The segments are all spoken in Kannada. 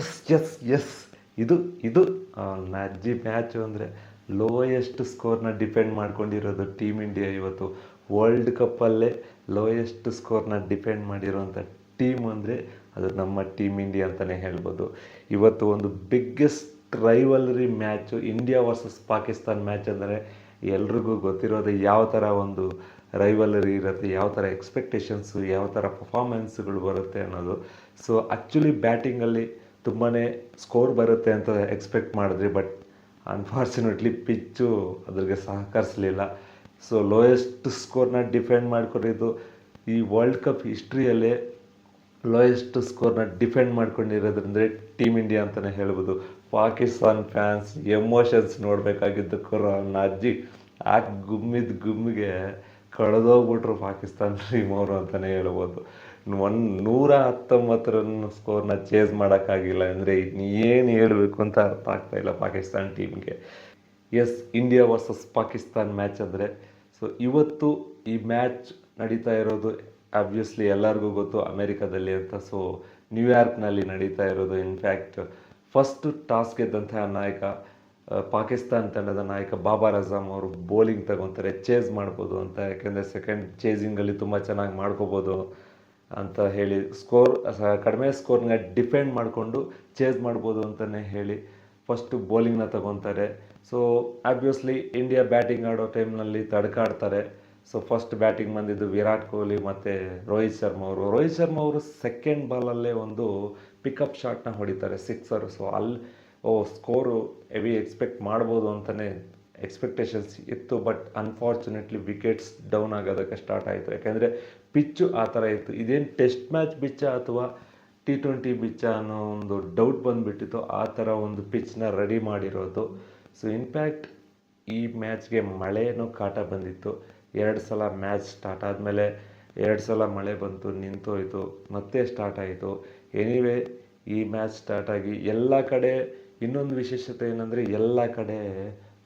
ಎಸ್ ಎಸ್ ಎಸ್ ಇದು ಇದು ನಜ್ಜಿ ಮ್ಯಾಚು ಅಂದರೆ ಲೋಯೆಸ್ಟ್ ಸ್ಕೋರ್ನ ಡಿಪೆಂಡ್ ಮಾಡ್ಕೊಂಡಿರೋದು ಟೀಮ್ ಇಂಡಿಯಾ ಇವತ್ತು. ವರ್ಲ್ಡ್ ಕಪ್ಪಲ್ಲೇ ಲೋಯೆಸ್ಟ್ ಸ್ಕೋರ್ನ ಡಿಪೆಂಡ್ ಮಾಡಿರೋಂಥ ಟೀಮ್ ಅಂದರೆ ಅದು ನಮ್ಮ ಟೀಮ್ ಇಂಡಿಯಾ ಅಂತಲೇ ಹೇಳ್ಬೋದು. ಇವತ್ತು ಒಂದು biggest rivalry match India versus Pakistan match ಅಂದರೆ ಎಲ್ರಿಗೂ ಗೊತ್ತಿರೋದು ಯಾವ ಥರ ಒಂದು ರೈವಲರಿ ಇರುತ್ತೆ, ಯಾವ ಥರ ಎಕ್ಸ್ಪೆಕ್ಟೇಷನ್ಸು ಯಾವ ಥರ ಪರ್ಫಾರ್ಮೆನ್ಸ್ಗಳು ಬರುತ್ತೆ ಅನ್ನೋದು. ಸೊ ಆ್ಯಕ್ಚುಲಿ ಬ್ಯಾಟಿಂಗಲ್ಲಿ ತುಂಬಾ ಸ್ಕೋರ್ ಬರುತ್ತೆ ಅಂತ ಎಕ್ಸ್ಪೆಕ್ಟ್ ಮಾಡಿದ್ರಿ ಬಟ್ ಅನ್ಫಾರ್ಚುನೇಟ್ಲಿ ಪಿಚ್ಚು ಅದ್ರಿಗೆ ಸಹಕರಿಸಲಿಲ್ಲ. ಸೊ ಲೋಯೆಸ್ಟ್ ಸ್ಕೋರ್ನ ಡಿಫೆಂಡ್ ಮಾಡ್ಕೊಂಡಿದ್ದು ಈ ವರ್ಲ್ಡ್ ಕಪ್ ಹಿಸ್ಟ್ರಿಯಲ್ಲೇ ಲೋಯೆಸ್ಟ್ ಸ್ಕೋರ್ನ ಡಿಫೆಂಡ್ ಮಾಡ್ಕೊಂಡಿರೋದ್ರಿಂದ ಟೀಮ್ ಇಂಡಿಯಾ ಅಂತಲೇ ಹೇಳ್ಬೋದು. ಪಾಕಿಸ್ತಾನ್ ಫ್ಯಾನ್ಸ್ ಎಮೋಷನ್ಸ್ ನೋಡಬೇಕಾಗಿದ್ದು ನನ್ನ ಅಜ್ಜಿ. ಆ ಗುಮ್ಮಿದ ಗುಮ್ಮಿಗೆ ಕಳೆದೋಗ್ಬಿಟ್ರು ಪಾಕಿಸ್ತಾನ್ ಟೀಮ್ ಅವರು ಅಂತಲೇ ಹೇಳ್ಬೋದು. ಒನ್ ನೂರ ಹತ್ತೊಂಬತ್ತು ರನ್ ಸ್ಕೋರ್ನ ಚೇಸ್ ಮಾಡೋಕ್ಕಾಗಿಲ್ಲ ಅಂದರೆ ಏನು ಹೇಳಬೇಕು ಅಂತ ಅರ್ಥ ಆಗ್ತಾ ಇಲ್ಲ ಪಾಕಿಸ್ತಾನ್ ಟೀಮ್ಗೆ yes India versus Pakistan match ಅಂದರೆ ಸೊ ಇವತ್ತು ಈ ಮ್ಯಾಚ್ ನಡೀತಾ ಇರೋದು ಆಬ್ವಿಯಸ್ಲಿ ಎಲ್ಲರಿಗೂ ಗೊತ್ತು, ಅಮೇರಿಕಾದಲ್ಲಿ ಅಂತ. ಸೊ ನ್ಯೂಯಾರ್ಕ್ನಲ್ಲಿ ನಡೀತಾ ಇರೋದು ಇನ್ಫ್ಯಾಕ್ಟ್ ಫಸ್ಟ್ ಟಾಸ್ ಗೆದ್ದಂತಹ ನಾಯಕ ಪಾಕಿಸ್ತಾನ್ ತಂಡದ ನಾಯಕ ಬಾಬರ್ ಅಜಮ್ ಅವರು ಬೌಲಿಂಗ್ ತಗೊತಾರೆ ಚೇಸ್ ಮಾಡ್ಬೋದು ಅಂತ. ಯಾಕೆಂದರೆ ಸೆಕೆಂಡ್ ಚೇಸಿಂಗಲ್ಲಿ ತುಂಬ ಚೆನ್ನಾಗಿ ಮಾಡ್ಕೋಬೋದು ಅಂತ ಹೇಳಿ ಸ್ಕೋರ್ ಕಡಿಮೆ ಸ್ಕೋರ್ನ ಡಿಫೆಂಡ್ ಮಾಡಿಕೊಂಡು ಚೇಸ್ ಮಾಡ್ಬೋದು ಅಂತಲೇ ಹೇಳಿ ಫಸ್ಟು ಬೌಲಿಂಗ್ನ ತಗೊತಾರೆ. ಸೊ ಆಬ್ವಿಯಸ್ಲಿ ಇಂಡಿಯಾ ಬ್ಯಾಟಿಂಗ್ ಆಡೋ ಟೈಮ್ನಲ್ಲಿ ತಡ್ಕಾಡ್ತಾರೆ. ಸೊ ಫಸ್ಟ್ ಬ್ಯಾಟಿಂಗ್ ಬಂದಿದ್ದು ವಿರಾಟ್ ಕೊಹ್ಲಿ ಮತ್ತು ರೋಹಿತ್ ಶರ್ಮಾ ಅವರು. ರೋಹಿತ್ ಶರ್ಮಾ ಅವರು ಸೆಕೆಂಡ್ ಬಾಲಲ್ಲೇ ಒಂದು ಪಿಕಪ್ ಶಾಟ್ನ ಹೊಡಿತಾರೆ ಸಿಕ್ಸರ್ ಸೊ ಅಲ್ಲಿ ಓ ಸ್ಕೋರು ಹೆವಿ ಎಕ್ಸ್ಪೆಕ್ಟ್ ಮಾಡ್ಬೋದು ಅಂತಲೇ ಎಕ್ಸ್ಪೆಕ್ಟೇಷನ್ಸ್ ಇತ್ತು ಬಟ್ ಅನ್ಫಾರ್ಚುನೇಟ್ಲಿ ವಿಕೆಟ್ಸ್ ಡೌನ್ ಆಗೋದಕ್ಕೆ ಸ್ಟಾರ್ಟ್ ಆಯಿತು. ಯಾಕೆಂದರೆ ಪಿಚ್ಚು ಆ ಥರ ಇತ್ತು. ಇದೇನು ಟೆಸ್ಟ್ ಮ್ಯಾಚ್ ಬಿಚ್ಚ ಅಥವಾ ಟಿ ಟ್ವೆಂಟಿ ಬಿಚ್ಚ ಅನ್ನೋ ಒಂದು ಡೌಟ್ ಬಂದುಬಿಟ್ಟಿತ್ತು. ಆ ಥರ ಒಂದು ಪಿಚ್ನ ರೆಡಿ ಮಾಡಿರೋದು. ಸೊ ಇನ್ಫ್ಯಾಕ್ಟ್ ಈ ಮ್ಯಾಚ್ಗೆ ಮಳೆಯೂ ಕಾಟ ಬಂದಿತ್ತು. ಎರಡು ಸಲ ಮ್ಯಾಚ್ ಸ್ಟಾರ್ಟ್ ಆದಮೇಲೆ ಎರಡು ಸಲ ಮಳೆ ಬಂತು, ನಿಂತೋಯ್ತು, ಮತ್ತೆ ಸ್ಟಾರ್ಟ್ ಆಯಿತು. ಎನಿವೇ ಈ ಮ್ಯಾಚ್ ಸ್ಟಾರ್ಟ್ ಆಗಿ ಎಲ್ಲ ಕಡೆ ಇನ್ನೊಂದು ವಿಶೇಷತೆ ಏನಂದರೆ ಎಲ್ಲ ಕಡೆ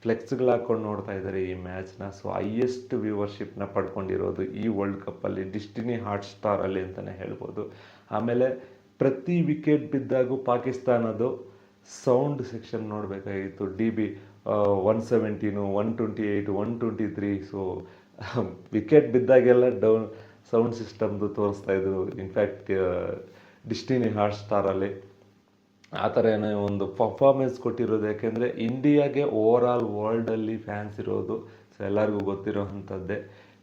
ಫ್ಲೆಕ್ಸ್ಗಳು ಹಾಕೊಂಡು ನೋಡ್ತಾ ಇದ್ದಾರೆ ಈ ಮ್ಯಾಚ್ನ. ಸೊ ಹೈಯೆಸ್ಟ್ ವ್ಯೂವರ್ಶಿಪ್ನ ಪಡ್ಕೊಂಡಿರೋದು ಈ ವರ್ಲ್ಡ್ ಕಪ್ಪಲ್ಲಿ ಡಿಸ್ಟಿನಿ ಹಾಟ್ ಸ್ಟಾರಲ್ಲಿ ಅಂತಲೇ ಹೇಳ್ಬೋದು. ಆಮೇಲೆ ಪ್ರತಿ ವಿಕೆಟ್ ಬಿದ್ದಾಗೂ ಪಾಕಿಸ್ತಾನದು sound section ನೋಡಬೇಕಾಗಿತ್ತು. D B one seventeen one twenty eight one twenty three so wicket ಬಿದ್ದಾಗೆಲ್ಲ down sound ಸಿಸ್ಟಮ್ದು ತೋರಿಸ್ತಾ ಇದ್ರು. ಇನ್ಫ್ಯಾಕ್ಟ್ ಡಿಸ್ಟಿನಿ ಹಾಟ್ ಸ್ಟಾರಲ್ಲಿ ಆ ಥರ ಏನೋ ಒಂದು ಪರ್ಫಾರ್ಮೆನ್ಸ್ ಕೊಟ್ಟಿರೋದು. ಯಾಕೆಂದರೆ ಇಂಡಿಯಾಗೆ ಓವರ್ ಆಲ್ ವರ್ಲ್ಡಲ್ಲಿ ಫ್ಯಾನ್ಸ್ ಇರೋದು ಸೊ ಎಲ್ಲರಿಗೂ ಗೊತ್ತಿರೋವಂಥದ್ದೇ.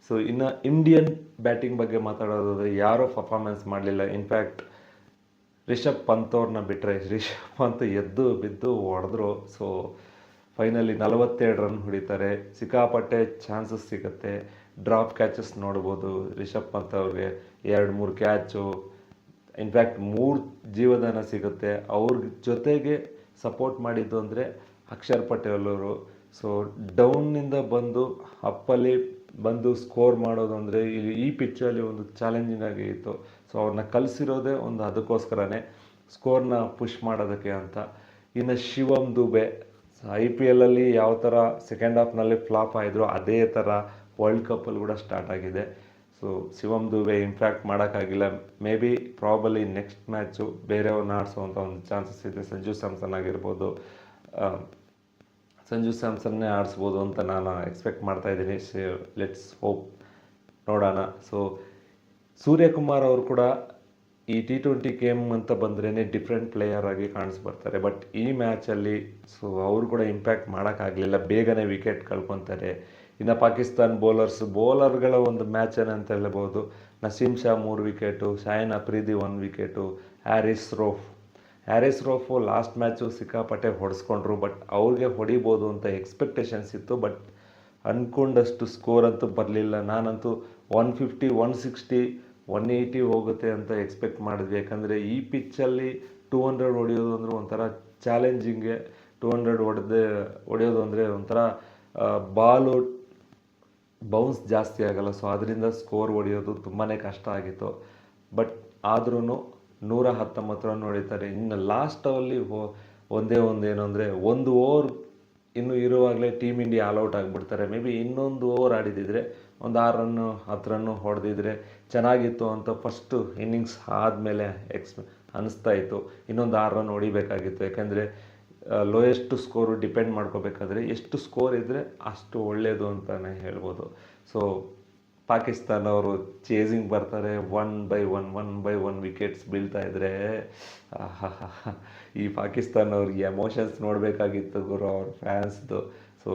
ಸೊ ಇನ್ನು ಇಂಡಿಯನ್ ಬ್ಯಾಟಿಂಗ್ ಬಗ್ಗೆ ಮಾತಾಡೋದಾದರೆ ಯಾರೂ ಪರ್ಫಾರ್ಮೆನ್ಸ್ ಮಾಡಲಿಲ್ಲ. ಇನ್ಫ್ಯಾಕ್ಟ್ ರಿಷಬ್ ಪಂತ್ ಅವ್ರನ್ನ ಬಿಟ್ಟರೆ ರಿಷಬ್ ಪಂತ್ ಎದ್ದು ಬಿದ್ದು ಹೊಡೆದ್ರು. ಸೊ ಫೈನಲಿ ನಲವತ್ತೆರಡು ರನ್ ಹೊಡಿತಾರೆ. ಸಿಕ್ಕಾಪಟ್ಟೆ ಚಾನ್ಸಸ್ ಸಿಗುತ್ತೆ. ಡ್ರಾಪ್ ಕ್ಯಾಚಸ್ ನೋಡ್ಬೋದು. ರಿಷಬ್ ಪಂತ್ ಅವ್ರಿಗೆ ಎರಡು ಮೂರು ಕ್ಯಾಚು ಇನ್ಫ್ಯಾಕ್ಟ್ ಮೂರು ಜೀವದಾನ ಸಿಗುತ್ತೆ. ಅವ್ರ ಜೊತೆಗೆ ಸಪೋರ್ಟ್ ಮಾಡಿದ್ದು ಅಂದರೆ ಅಕ್ಷರ್ ಪಟೇಲ್ ಅವರು. ಸೊ ಡೌನ್ನಿಂದ ಬಂದು, ಅಪ್ಪಲ್ಲಿ ಬಂದು ಸ್ಕೋರ್ ಮಾಡೋದು ಅಂದರೆ ಈ ಪಿಚ್ಚಲ್ಲಿ ಒಂದು ಚಾಲೆಂಜಿಂಗ್ ಆಗಿ ಇತ್ತು. ಸೊ ಅವ್ರನ್ನ ಕಲಿಸಿರೋದೇ ಒಂದು ಅದಕ್ಕೋಸ್ಕರನೇ ಸ್ಕೋರ್ನ ಪುಷ್ ಮಾಡೋದಕ್ಕೆ ಅಂತ. ಇನ್ನು ಶಿವಮ್ ದುಬೆ ಐ ಪಿ ಎಲ್ಲಲ್ಲಿ ಯಾವ ಥರ ಸೆಕೆಂಡ್ ಹಾಫ್ನಲ್ಲಿ ಫ್ಲಾಪ್ ಆಯಿದ್ರು ಅದೇ ಥರ ವರ್ಲ್ಡ್ ಕಪ್ಪಲ್ಲಿ ಕೂಡ ಸ್ಟಾರ್ಟ್ ಆಗಿದೆ. ಸೊ ಶಿವಮ್ ದುಬೆ ಇನ್ಫ್ಯಾಕ್ಟ್ ಮಾಡೋಕ್ಕಾಗಿಲ್ಲ. May be probably next match ಬೇರೆಯವ್ರನ್ನ ಆಡಿಸುವಂಥ ಒಂದು ಚಾನ್ಸಸ್ ಇದೆ. ಸಂಜು ಸ್ಯಾಮ್ಸನ್ ಆಗಿರ್ಬೋದು. ಸಂಜು ಸ್ಯಾಮ್ಸನ್ನೇ ಆಡಿಸ್ಬೋದು ಅಂತ ನಾನು ಎಕ್ಸ್ಪೆಕ್ಟ್ ಮಾಡ್ತಾ ಇದ್ದೀನಿ. ಲೆಟ್ಸ್ ಹೋಪ್ ನೋಡೋಣ. ಸೊ ಸೂರ್ಯಕುಮಾರ್ ಅವರು ಕೂಡ ಈ ಟಿ ಟ್ವೆಂಟಿ ಗೇಮ್ ಅಂತ ಬಂದ್ರೇ ಡಿಫ್ರೆಂಟ್ ಪ್ಲೇಯರ್ ಆಗಿ ಕಾಣಿಸ್ಬರ್ತಾರೆ ಬಟ್ ಈ ಮ್ಯಾಚಲ್ಲಿ ಸೊ ಅವರು ಕೂಡ ಇಂಪ್ಯಾಕ್ಟ್ ಮಾಡೋಕ್ಕಾಗಲಿಲ್ಲ. ಬೇಗನೆ ವಿಕೆಟ್ ಕಳ್ಕೊತಾರೆ. ಇನ್ನು ಪಾಕಿಸ್ತಾನ್ ಬೌಲರ್ಸ್ ಬೌಲರ್ಗಳ ಒಂದು ಮ್ಯಾಚ್ ಏನಂತ ಹೇಳ್ಬೋದು. ನಸೀಮ್ ಶಾ ಮೂರು wicket Shaheen Afridi one wicket Haris Rauf. Haris Rauf last match ಸಿಕ್ಕಾಪಟ್ಟೆ ಹೊಡೆಸ್ಕೊಂಡ್ರು ಬಟ್ ಅವ್ರಿಗೆ ಹೊಡಿಬೋದು ಅಂತ ಎಕ್ಸ್ಪೆಕ್ಟೇಷನ್ಸ್ ಇತ್ತು ಬಟ್ ಅಂದ್ಕೊಂಡಷ್ಟು ಸ್ಕೋರ್ ಅಂತೂ ಬರಲಿಲ್ಲ. ನಾನಂತೂ one fifty one sixty one eighty ಹೋಗುತ್ತೆ ಅಂತ ಎಕ್ಸ್ಪೆಕ್ಟ್ ಮಾಡಿದ್ವಿ. ಯಾಕಂದರೆ ಈ ಪಿಚ್ಚಲ್ಲಿ ಟೂ ಹಂಡ್ರೆಡ್ ಹೊಡೆಯೋದು ಅಂದರೆ ಒಂಥರ ಚಾಲೆಂಜಿಂಗೆ ಟೂ ಹಂಡ್ರೆಡ್ ಹೊಡೆದೇ, ಹೊಡೆಯೋದು ಅಂದರೆ ಒಂಥರ ಬಾಲು ಬೌನ್ಸ್ ಜಾಸ್ತಿ ಆಗಲ್ಲ. ಸೊ ಅದರಿಂದ ಸ್ಕೋರ್ ಹೊಡೆಯೋದು ತುಂಬಾ ಕಷ್ಟ ಆಗಿತ್ತು. ಬಟ್ ಆದ್ರೂ ನೂರ ಹತ್ತೊಂಬತ್ತು ರನ್ ಹೊಡಿತಾರೆ ಇನ್ನು ಲಾಸ್ಟಲ್ಲಿ ಒಂದೇ ಒಂದು ಏನು ಅಂದರೆ ಒಂದು ಓವರ್ ಇನ್ನು ಇರುವಾಗಲೇ ಟೀಮ್ ಇಂಡಿಯಾ ಆಲ್ಔಟ್ ಆಗಿಬಿಡ್ತಾರೆ. ಮೇ ಬಿ ಇನ್ನೊಂದು ಓವರ್ ಆಡಿದಿದ್ರೆ, ಒಂದು ಆರು ರನ್ನು ಹತ್ತು ರನ್ನು ಹೊಡೆದಿದ್ರೆ ಚೆನ್ನಾಗಿತ್ತು ಅಂತ ಫಸ್ಟು ಇನ್ನಿಂಗ್ಸ್ ಆದಮೇಲೆ ಎಕ್ಸ್ ಅನಿಸ್ತಾ ಇತ್ತು. ಇನ್ನೊಂದು ಆರು ರನ್ ಹೊಡಿಬೇಕಾಗಿತ್ತು. ಯಾಕಂದರೆ ಲೋಯೆಸ್ಟ್ ಸ್ಕೋರು ಡಿಪೆಂಡ್ ಮಾಡ್ಕೋಬೇಕಾದ್ರೆ ಎಷ್ಟು ಸ್ಕೋರ್ ಇದ್ದರೆ ಅಷ್ಟು ಒಳ್ಳೆಯದು ಅಂತಲೇ ಹೇಳ್ಬೋದು. ಸೊ ಪಾಕಿಸ್ತಾನ ಅವರು ಚೇಸಿಂಗ್ ಬರ್ತಾರೆ one by one one by one wickets ಬೀಳ್ತಾ ಆಹಾಹಾಹಾ. ಈ ಪಾಕಿಸ್ತಾನ ಅವ್ರಿಗೆ ಎಮೋಷನ್ಸ್ ನೋಡಬೇಕಾಗಿತ್ತು ಗುರು ಅವ್ರ ಫ್ಯಾನ್ಸ್ದು ಸೊ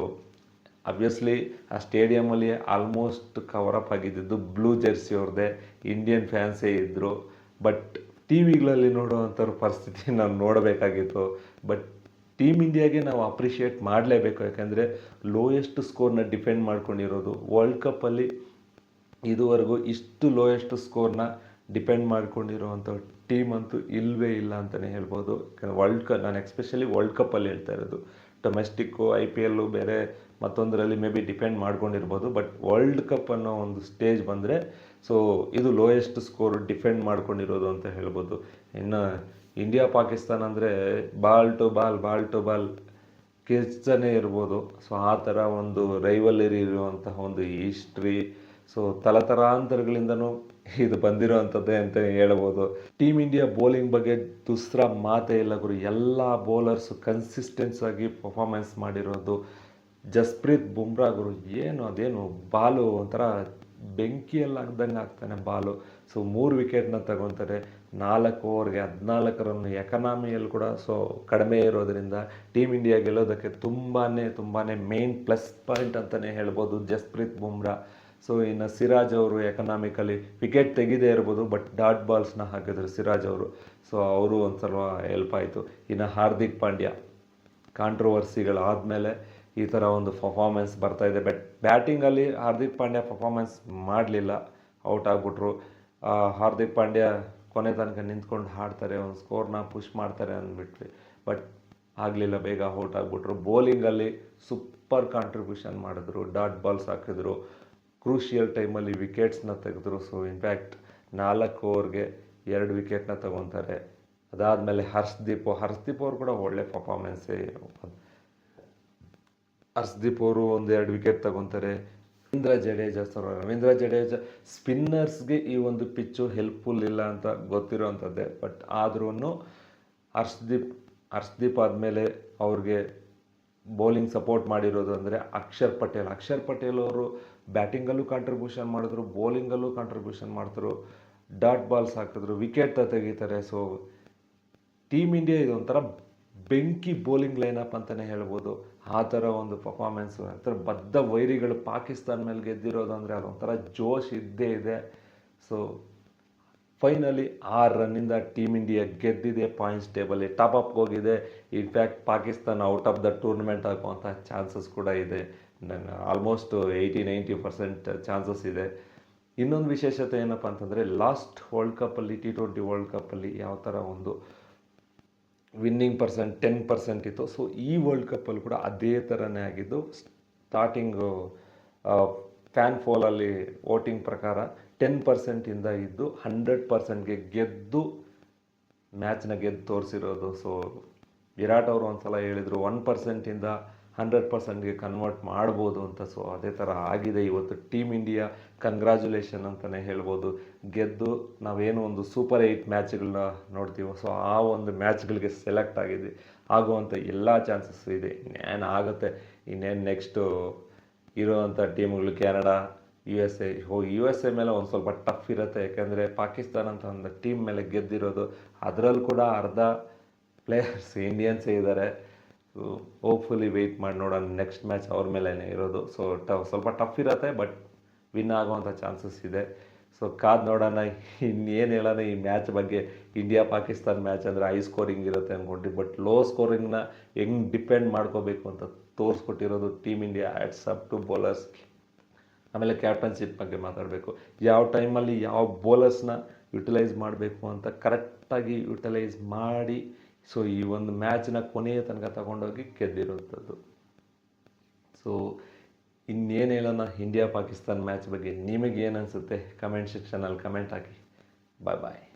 ಅಬ್ವಿಯಸ್ಲಿ ಆ ಸ್ಟೇಡಿಯಮಲ್ಲಿ ಆಲ್ಮೋಸ್ಟ್ ಕವರಪ್ ಆಗಿದ್ದಿದ್ದು ಬ್ಲೂ ಜೆರ್ಸಿ ಅವ್ರದ್ದೇ ಇಂಡಿಯನ್ ಫ್ಯಾನ್ಸೇ ಇದ್ದರು ಬಟ್ ಟಿ ವಿಗಳಲ್ಲಿ ನೋಡುವಂಥವ್ರ ಪರಿಸ್ಥಿತಿ ನಾವು ನೋಡಬೇಕಾಗಿತ್ತು. ಬಟ್ ಟೀಮ್ ಇಂಡಿಯಾಗೆ ನಾವು ಅಪ್ರಿಷಿಯೇಟ್ ಮಾಡಲೇಬೇಕು. ಯಾಕೆಂದರೆ ಲೋಯೆಸ್ಟ್ ಸ್ಕೋರ್ನ ಡಿಫೆಂಡ್ ಮಾಡ್ಕೊಂಡಿರೋದು ವರ್ಲ್ಡ್ ಕಪ್ಪಲ್ಲಿ ಇದುವರೆಗೂ ಇಷ್ಟು ಲೋಯೆಸ್ಟ್ ಸ್ಕೋರ್ನ ಡಿಪೆಂಡ್ ಮಾಡ್ಕೊಂಡಿರುವಂಥ ಟೀಮ್ ಅಂತೂ ಇಲ್ಲವೇ ಇಲ್ಲ ಅಂತಲೇ ಹೇಳ್ಬೋದು. ಯಾಕಂದರೆ ವರ್ಲ್ಡ್ ಕಪ್ ನಾನು ಎಕ್ಸ್ಪೆಷಲಿ ವರ್ಲ್ಡ್ ಕಪ್ಪಲ್ಲಿ ಹೇಳ್ತಾ ಇರೋದು. ಡೊಮೆಸ್ಟಿಕ್ಕು ಐ ಪಿ ಎಲ್ಲು ಬೇರೆ ಮತ್ತೊಂದರಲ್ಲಿ ಮೇ ಬಿ ಡಿಪೆಂಡ್ ಮಾಡ್ಕೊಂಡಿರ್ಬೋದು. ಬಟ್ ವರ್ಲ್ಡ್ ಕಪ್ ಅನ್ನೋ ಒಂದು ಸ್ಟೇಜ್ ಬಂದರೆ ಸೊ ಇದು ಲೋಯೆಸ್ಟ್ ಸ್ಕೋರ್ ಡಿಫೆಂಡ್ ಮಾಡ್ಕೊಂಡಿರೋದು ಅಂತ ಹೇಳ್ಬೋದು. ಇನ್ನು ಇಂಡಿಯಾ, ಪಾಕಿಸ್ತಾನ ಅಂದರೆ ball to ball ball to ball ಕಿರ್ಚನೇ ಇರ್ಬೋದು. ಸೊ ಆ ಥರ ಒಂದು ರೈವಲರಿ ಇರುವಂತಹ ಒಂದು ಹಿಸ್ಟ್ರಿ ಸೊ ತಲತಲಾಂತರಗಳಿಂದನೂ ಇದು ಬಂದಿರೋವಂಥದ್ದೇ ಅಂತ ಹೇಳ್ಬೋದು. ಟೀಮ್ ಇಂಡಿಯಾ ಬೌಲಿಂಗ್ ಬಗ್ಗೆ ದುಸ್ರ ಮಾತೇ ಇಲ್ಲ ಗುರು. ಎಲ್ಲ ಬೌಲರ್ಸು ಕನ್ಸಿಸ್ಟೆನ್ಸ್ ಆಗಿ ಪರ್ಫಾರ್ಮೆನ್ಸ್ ಮಾಡಿರೋದು. ಜಸ್ಪ್ರೀತ್ ಬುಮ್ರಾ ಗುರು, ಏನು, ಅದೇನು, ಬಾಲು ಒಂಥರ ಬೆಂಕಿಯಲ್ಲಿ ಹಾಕ್ದಂಗೆ ಆಗ್ತಾನೆ ಬಾಲು. ಸೊ ಮೂರು ವಿಕೆಟ್ನ ತಗೊತಾರೆ. ನಾಲ್ಕು ಓವರ್ಗೆ ಹದಿನಾಲ್ಕು ರನ್ ಎಕನಾಮಿಯಲ್ಲಿ ಕೂಡ ಸೊ ಕಡಿಮೆ ಇರೋದರಿಂದ ಟೀಮ್ ಇಂಡಿಯಾ ಗೆಲ್ಲೋದಕ್ಕೆ ತುಂಬಾ ತುಂಬಾ ಮೇನ್ ಪ್ಲಸ್ ಪಾಯಿಂಟ್ ಅಂತಲೇ ಹೇಳ್ಬೋದು ಜಸ್ಪ್ರೀತ್ ಬುಮ್ರಾ. ಸೊ ಇನ್ನು ಸಿರಾಜ್ ಅವರು ಎಕನಾಮಿಕಲಿ ವಿಕೆಟ್ ತೆಗೆದೇ ಇರ್ಬೋದು ಬಟ್ ಡಾಟ್ ಬಾಲ್ಸ್ನ ಹಾಕಿದ್ರು ಸಿರಾಜ್ ಅವರು. ಸೊ ಅವರು ಒಂದು ಸ್ವಲ್ಪ ಹೆಲ್ಪ್ ಆಯಿತು. ಇನ್ನು ಹಾರ್ದಿಕ್ ಪಾಂಡ್ಯ ಕಾಂಟ್ರವರ್ಸಿಗಳಾದಮೇಲೆ ಈ ಥರ ಒಂದು ಪರ್ಫಾರ್ಮೆನ್ಸ್ ಬರ್ತಾ ಇದೆ. ಬಟ್ ಬ್ಯಾಟಿಂಗಲ್ಲಿ ಹಾರ್ದಿಕ್ ಪಾಂಡ್ಯ ಪರ್ಫಾರ್ಮೆನ್ಸ್ ಮಾಡಲಿಲ್ಲ. ಔಟ್ ಆಗಿಬಿಟ್ರು. ಹಾರ್ದಿಕ್ ಪಾಂಡ್ಯ ಕೊನೆ ತನಕ ನಿಂತ್ಕೊಂಡು ಹಾಡ್ತಾರೆ. ಒಂದು ಸ್ಕೋರ್ನ ಪುಷ್ ಮಾಡ್ತಾರೆ ಅಂದ್ಬಿಟ್ವಿ. ಬಟ್ ಆಗಲಿಲ್ಲ, ಬೇಗ ಔಟ್ ಆಗಿಬಿಟ್ರು. ಬೌಲಿಂಗಲ್ಲಿ ಸೂಪರ್ ಕಾಂಟ್ರಿಬ್ಯೂಷನ್ ಮಾಡಿದ್ರು. ಡಾಟ್ ಬಾಲ್ಸ್ ಹಾಕಿದ್ರು. ಕ್ರೂಷಿಯಲ್ ಟೈಮಲ್ಲಿ ವಿಕೆಟ್ಸ್ನ ತೆಗೆದ್ರು. ಸೊ ಇನ್ಫ್ಯಾಕ್ಟ್ ನಾಲ್ಕು ಓವರ್ಗೆ ಎರಡು ವಿಕೆಟ್ನ ತಗೊತಾರೆ. ಅದಾದಮೇಲೆ ಹರ್ಷದೀಪ್. ಹರ್ಷದೀಪ್ ಅವ್ರು ಕೂಡ ಒಳ್ಳೆ ಪರ್ಫಾರ್ಮೆನ್ಸೇ ಹರ್ಷ್ದೀಪ್ ಅವರು ಒಂದು ಎರಡು ವಿಕೆಟ್ ತಗೊತಾರೆ. ರವೀಂದ್ರ ಜಡೇಜಾ ಸರ್ ರವೀಂದ್ರ ಜಡೇಜಾ ಸ್ಪಿನ್ನರ್ಸ್ಗೆ ಈ ಒಂದು ಪಿಚ್ಚು ಹೆಲ್ಪ್ಫುಲ್ ಇಲ್ಲ ಅಂತ ಗೊತ್ತಿರೋವಂಥದ್ದೇ ಬಟ್ ಆದ್ರೂ ಹರ್ಷದೀಪ್ ಹರ್ಷದೀಪ್ ಆದಮೇಲೆ ಅವ್ರಿಗೆ ಬೌಲಿಂಗ್ ಸಪೋರ್ಟ್ ಮಾಡಿರೋದು ಅಂದರೆ ಅಕ್ಷರ್ ಪಟೇಲ್. ಅಕ್ಷರ್ ಪಟೇಲ್ ಅವರು ಬ್ಯಾಟಿಂಗಲ್ಲೂ ಕಾಂಟ್ರಿಬ್ಯೂಷನ್ ಮಾಡಿದ್ರು ಬೌಲಿಂಗಲ್ಲೂ ಕಾಂಟ್ರಿಬ್ಯೂಷನ್ ಮಾಡ್ತರು ಡಾಟ್ ಬಾಲ್ಸ್ ಹಾಕಿದ್ರು ವಿಕೆಟ್ ತೆಗಿತಾರೆ. ಸೊ ಟೀಮ್ ಇಂಡಿಯಾ ಇದೊಂಥರ ಬೆಂಕಿ ಬೌಲಿಂಗ್ ಲೈನಪ್ ಅಂತಲೇ ಹೇಳ್ಬೋದು. ಆ ಥರ ಒಂದು ಪರ್ಫಾರ್ಮೆನ್ಸು ಆ ಥರ ಬದ್ಧ ವೈರಿಗಳು ಪಾಕಿಸ್ತಾನ ಮೇಲೆ ಗೆದ್ದಿರೋದು ಅಂದರೆ ಅದೊಂಥರ ಜೋಶ್ ಇದ್ದೇ ಇದೆ. ಸೊ ಫೈನಲಿ ಆರು ರನ್ನಿಂದ ಟೀಮ್ ಇಂಡಿಯಾ ಗೆದ್ದಿದೆ ಪಾಯಿಂಟ್ಸ್ ಟೇಬಲ್ಲಿ ಟಾಪ್ ಅಪ್ ಹೋಗಿದೆ. In fact Pakistan out of the tournament ಆಗುವಂಥ ಚಾನ್ಸಸ್ ಕೂಡ ಇದೆ. Almost eighty ninety percent chances ಇದೆ. ಇನ್ನೊಂದು ವಿಶೇಷತೆ ಏನಪ್ಪ ಅಂತಂದರೆ ಲಾಸ್ಟ್ ವರ್ಲ್ಡ್ ಕಪ್ಪಲ್ಲಿ ಟಿ ಟ್ವೆಂಟಿ ವರ್ಲ್ಡ್ ಕಪ್ಪಲ್ಲಿ ಯಾವ ಥರ ಒಂದು ವಿನ್ನಿಂಗ್ ಪರ್ಸೆಂಟ್ ಟೆನ್ ಪರ್ಸೆಂಟ್ ಇತ್ತು. ಸೊ ಈ ವರ್ಲ್ಡ್ ಕಪ್ಪಲ್ಲಿ ಕೂಡ ಅದೇ ಥರನೇ ಆಗಿದ್ದು ಸ್ಟಾರ್ಟಿಂಗು ಫ್ಯಾನ್ ಫಾಲಲ್ಲಿ ವೋಟಿಂಗ್ ಪ್ರಕಾರ ಟೆನ್ ಪರ್ಸೆಂಟಿಂದ ಇದ್ದು ಹಂಡ್ರೆಡ್ ಪರ್ಸೆಂಟ್ಗೆ ಗೆದ್ದು ಮ್ಯಾಚ್ನ ಗೆದ್ದು ತೋರಿಸಿರೋದು. ಸೊ ವಿರಾಟ್ ಅವರು ಒಂದ್ಸಲ ಹೇಳಿದರು ಒನ್ ಪರ್ಸೆಂಟಿಂದ ಹಂಡ್ರೆಡ್ ಪರ್ಸೆಂಟ್ಗೆ ಕನ್ವರ್ಟ್ ಮಾಡ್ಬೋದು ಅಂತ ಸೊ ಅದೇ ಥರ ಆಗಿದೆ. ಇವತ್ತು ಟೀಮ್ ಇಂಡಿಯಾ ಕಂಗ್ರ್ಯಾಚುಲೇಷನ್ ಅಂತಲೇ ಹೇಳ್ಬೋದು. ಗೆದ್ದು ನಾವೇನು ಒಂದು ಸೂಪರ್ ಏಯ್ಟ್ ಮ್ಯಾಚ್ಗಳನ್ನ ನೋಡ್ತೀವೋ ಸೊ ಆ ಒಂದು ಮ್ಯಾಚ್ಗಳಿಗೆ ಸೆಲೆಕ್ಟ್ ಆಗಿದೆ ಆಗುವಂಥ ಎಲ್ಲ ಚಾನ್ಸಸ್ ಇದೆ. ಇನ್ನೇನು ಆಗುತ್ತೆ? ಇನ್ನೇನು ನೆಕ್ಸ್ಟು ಇರೋವಂಥ ಟೀಮ್ಗಳು ಕೆನಡಾ ಯು ಎಸ್ ಎ ಹೋ ಯು ಎಸ್ ಎ ಮೇಲೆ ಒಂದು ಸ್ವಲ್ಪ ಟಫ್ ಇರುತ್ತೆ. ಯಾಕೆಂದರೆ ಪಾಕಿಸ್ತಾನ ಅಂತ ಒಂದು ಟೀಮ್ ಮೇಲೆ ಗೆದ್ದಿರೋದು, ಅದರಲ್ಲಿ ಕೂಡ ಅರ್ಧ ಪ್ಲೇಯರ್ಸ್ ಇಂಡಿಯನ್ಸೇ ಇದ್ದಾರೆ ಹೋಪ್ಫುಲಿ ವೆಯ್ಟ್ ಮಾಡಿ ನೋಡೋಣ. ನೆಕ್ಸ್ಟ್ ಮ್ಯಾಚ್ ಅವ್ರ ಮೇಲೇ ಇರೋದು. ಸೊ ಟ ಸ್ವಲ್ಪ ಟಫ್ ಇರುತ್ತೆ ಬಟ್ ವಿನ್ ಆಗುವಂಥ ಚಾನ್ಸಸ್ ಇದೆ. ಸೊ ಕಾದು ನೋಡೋಣ. ಇನ್ನೇನು ಹೇಳೋಣ ಈ ಮ್ಯಾಚ್ ಬಗ್ಗೆ. ಇಂಡಿಯಾ ಪಾಕಿಸ್ತಾನ್ ಮ್ಯಾಚ್ ಅಂದರೆ ಹೈ ಸ್ಕೋರಿಂಗ್ ಇರುತ್ತೆ ಅಂದ್ಕೊಂಡ್ರಿ ಬಟ್ ಲೋ ಸ್ಕೋರಿಂಗ್ನ ಹೆಂಗೆ ಡಿಪೆಂಡ್ ಮಾಡ್ಕೋಬೇಕು ಅಂತ ತೋರಿಸ್ಕೊಟ್ಟಿರೋದು team India hats off to bowlers ಆಮೇಲೆ ಕ್ಯಾಪ್ಟನ್ಶಿಪ್ ಬಗ್ಗೆ ಮಾತಾಡಬೇಕು. ಯಾವ ಟೈಮಲ್ಲಿ ಯಾವ ಬೌಲರ್ಸ್ನ ಯುಟಿಲೈಸ್ ಮಾಡಬೇಕು ಅಂತ ಕರೆಕ್ಟಾಗಿ ಯುಟಿಲೈಸ್ ಮಾಡಿ ಸೊ ಈ ಒಂದು ಮ್ಯಾಚ್ನ ಕೊನೆಯ ತನಕ ತಗೊಂಡೋಗಿ ಗೆದ್ದಿರುವಂಥದ್ದು. ಸೊ ಇನ್ನೇನು ಹೇಳೋಣ? ಇಂಡಿಯಾ ಪಾಕಿಸ್ತಾನ್ ಮ್ಯಾಚ್ ಬಗ್ಗೆ ನಿಮಗೆ ಏನು ಅನಿಸುತ್ತೆ ಕಮೆಂಟ್ ಸೆಕ್ಷನಲ್ಲಿ ಕಮೆಂಟ್ ಹಾಕಿ. ಬಾಯ್ ಬಾಯ್